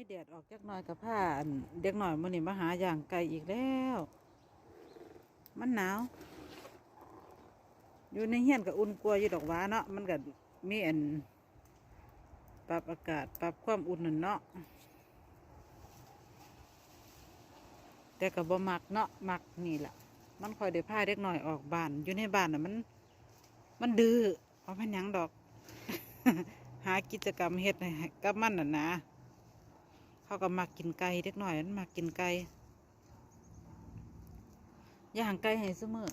มีแดดออกจักหน่อยกับผ้าเด็กหน่อยมันนี่มาหาอย่างไก่อีกแล้ว มันหนาว อยู่ในเฮียนกับอุ่นกลัวอยู่ดอกว้าเนาะมันก็มีอันปรับอากาศปรับความอุ่นนั่นเนาะแต่กับบ่มักเนาะมักนี่แหละมันคอยได้าเด็กหน่อยออกบ้านอยู่ในบ้านน่ะมัน มันดื้อเพราะมันยังดอก หากิจกรรมเฮ็ดกับมันน่ะนะ เขาก็มากินไก่เด็กหน่อยมันมากินไก่ย่างไก่ให้เสมอ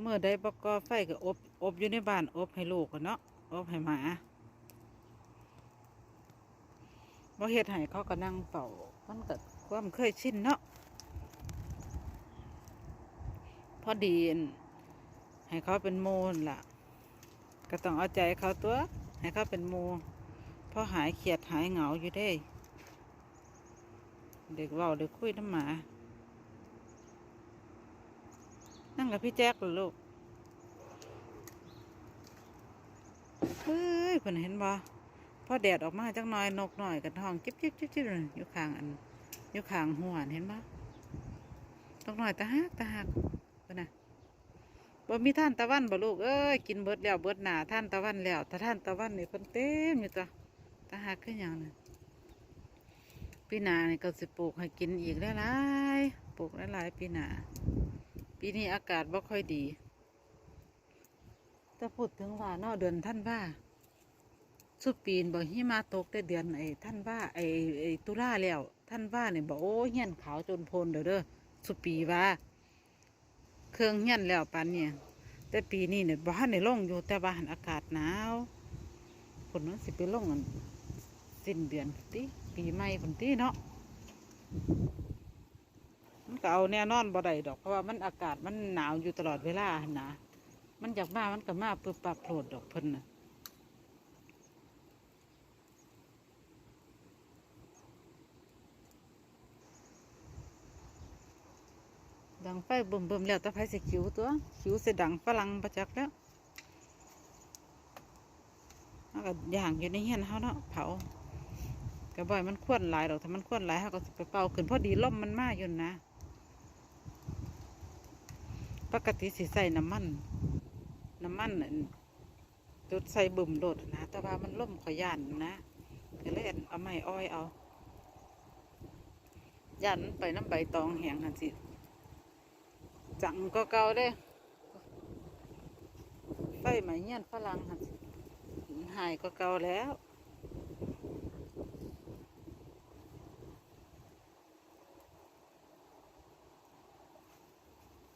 เมื่อได้บกอไฟก็อบอบอยู่ในบ้านอบให้ลูกกันเนาะอบให้หมาบ่เฮ็ดให้เขาก็นั่งเป่ามันก็ความเคยชินเนาะ พ อดีนให้เขาเป็นโมนล่ะ ก็ต้องเอาใจเขาตัว ให้เขาเป็นโมเพราะหายเขียดหายเหงาอยู่ได้ เด็กเว่าเด็กคุยน้ำหมา นั่งกับพี่แจ๊คเหรอลูกเฮ้ยเพิ่นเห็นบ่พอแดดออกมาจักหน่อยนกหน่อยกันท้องจิ๊บจิ๊บจิ๊บจิ๊บเลยอยู่ข้างอันอยู่ข้างหัวเห็นบ่นกหน่อยตาหักตาหัก บ่มีท่านตะวันบ่ลูกเอ้ยกินเบิดแล้วเบิดหนาท่านตะวันแล้วถ้าท่านตะวันนี่เพิ่นเต็มอยู่ตัวตาหักคือหยังน่ะปีหนานี่ก็สิปลูกให้กินอีกหลายๆปลูกหลายๆปีหนาปีนี้อากาศบ่ค่อยดีจะพูดถึงว่าเนอเดือนท่านว่าสุดปีนบ่หิมาตกแต่เดือนไอ้ท่านว่าไอ้ไอ้ตุลาแล้ว ท่านว่าเนี่ยบ่โอ้เฮียนขาวจนพนเด้อเด้อสุดปีว่า เครื่องเฮี้ยนแล้วปานเนี่ยแต่ปีนี้เนี่ยบ้านในลงอยู่แต่บ้านอากาศหนาวฝนมันสิไปลงอันสิ้นเดือนพุ่นติปีใหม่ฝนตีเนาะมันก็เอาแน่นอนบ่ได้ดอกเพราะว่ามันอากาศมันหนาวอยู่ตลอดเวลานะมันอยากมามันก็มาปึ๊บปับโผล่ดอกเพิ่นน่ะ ดังไฟเบิ่มเบิ่มแล้วต่ไฟสิคิวตัวคิวสิดังฝรั่งประจักแล้วแล้วก็ย่างอยู่ในเฮียนเฮาเนาะเผากระบ่อยมันควนหลายดอกถ้ามันควนหลายเฮาก็สิไปเป่าขึ้นพอดีลมมันมาอยู่นะ ปกติสิใส่น้ำมัน น้ำมันน่ะจุดใส่บึมโดดนะ แต่ว่ามันล่มขอยย่านนะก็เลยเอาไม้อ้อยเอายันไปน้ำใบตองแหงหันสิ จังก็เก่าเด้ไฟไหมเงี้ยนฝรั่งหันหายก็เก่าแล้ว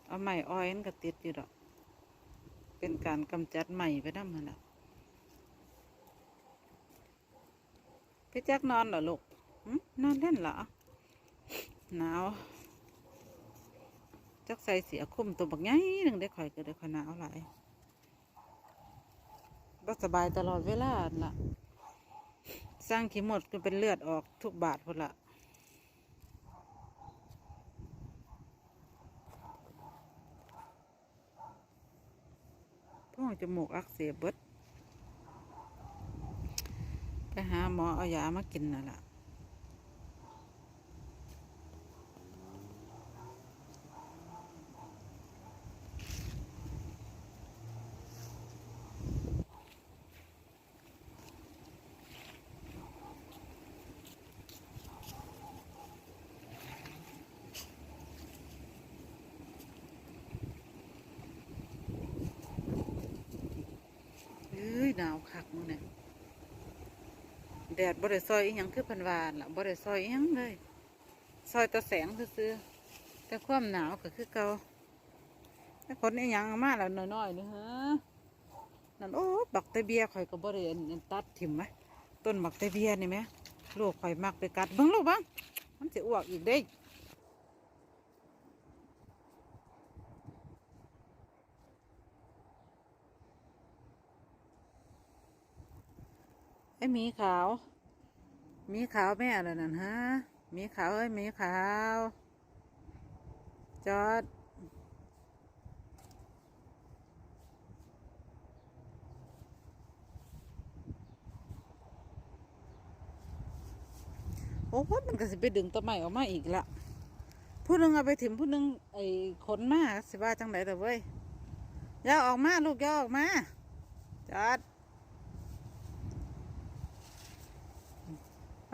เอาไม้อ้อยมันก็ติดอยู่ดอก เป็นการกำจัดใหม่ไปน้ำมันละพี่แจ๊กนอนเหรอลูกนอนเล่นเหรอหนาว จักใส่เสียคุ้มตัวบักไงหนึ่งได้ข่อยก็ได้ข่อยหนาวหลายบ่สบายตลอดเวลานั่นล่ะ สร้างขี้หมดก็เป็นเลือดออกทุกบาทพุ่นละพ่อจมูกอักเสบเบิดไปหาหมอเอายามากินน่ะล่ะ เอ้ยหนาวคักมื้อนี่แดดบ่ได้ซอยอีหยังคือเพันวาหั่นล่ะบ่ได้ซอยอีหยังเลย ซอยตะแสงซื่อๆแต่ความหนาวก็คือเก่าแต่คนอีหยังมาแล้วน้อยๆนี่ฮะนั่นโอ้บักเตเบียข่อยก็บ่ได้อันอันตัดถิ่มไหมต้นบักเตเบียนี่ไหมลูกข่อยมักไปกัดเบิ่งลูกเบังมันสิอ้วกอีกเด้ไอ้หมีขาว มีขาวแม่อะไรนั่นฮะมีขาวเอ้ยมีขาว จอด โอ้โหมันก็จะไปดึงตะไม้ออกมาอีกละผู้นึงเอาไปถิ่มผู้นึงไอ้ขนมาสิว่าจังไหนแต่เว้ยย่าออกมาลูกย่าออกมาจอด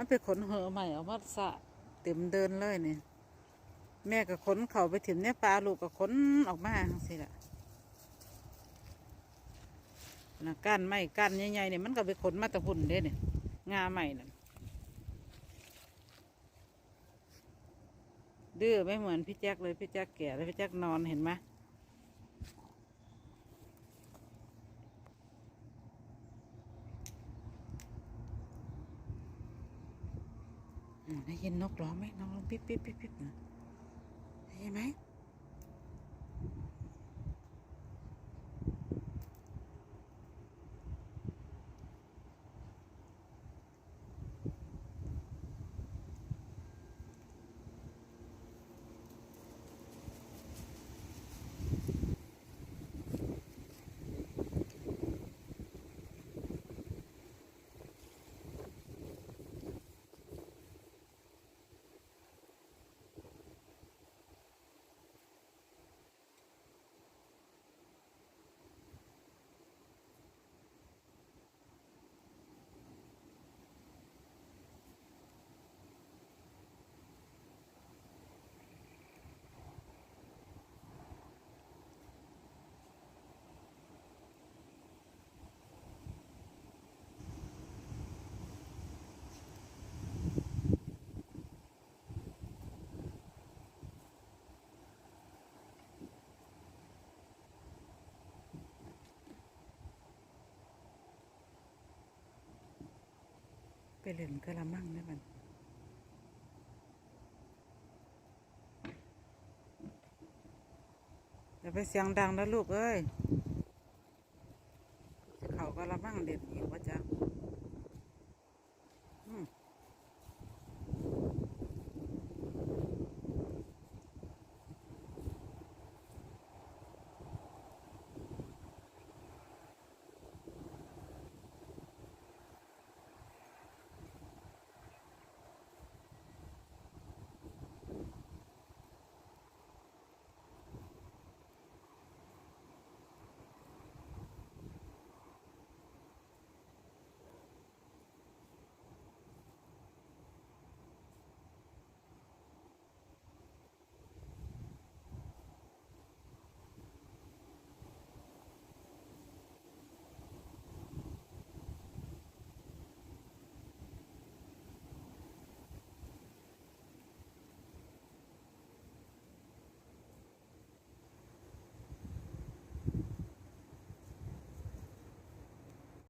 มันไปขนเหอะใหม่ออกมาสะเต็มเดินเลยเนี่ยแม่ก็ขนเขาไปถิ่มเนี่ยปลาลูกก็ขนออกมาสิละนะก้านไม้ก้านใหญ่ๆเนี่ยมันก็ไปขนมาตะพุ่นเด้เนี่ยงาใหม่น่ะดื้อไม่เหมือนพี่แจ๊คเลยพี่แจ๊คแก่แล้วพี่แจ๊คนอนเห็นไหม ได้ยินนกร้องไหมนกร้องปิ๊บปิ๊บปิ๊บปิ๊บนะได้ยินไหม เล่นกะละมังได้มันอย่าไปเสียงดังนะลูกเอ้ย เขากะละมังเด็ด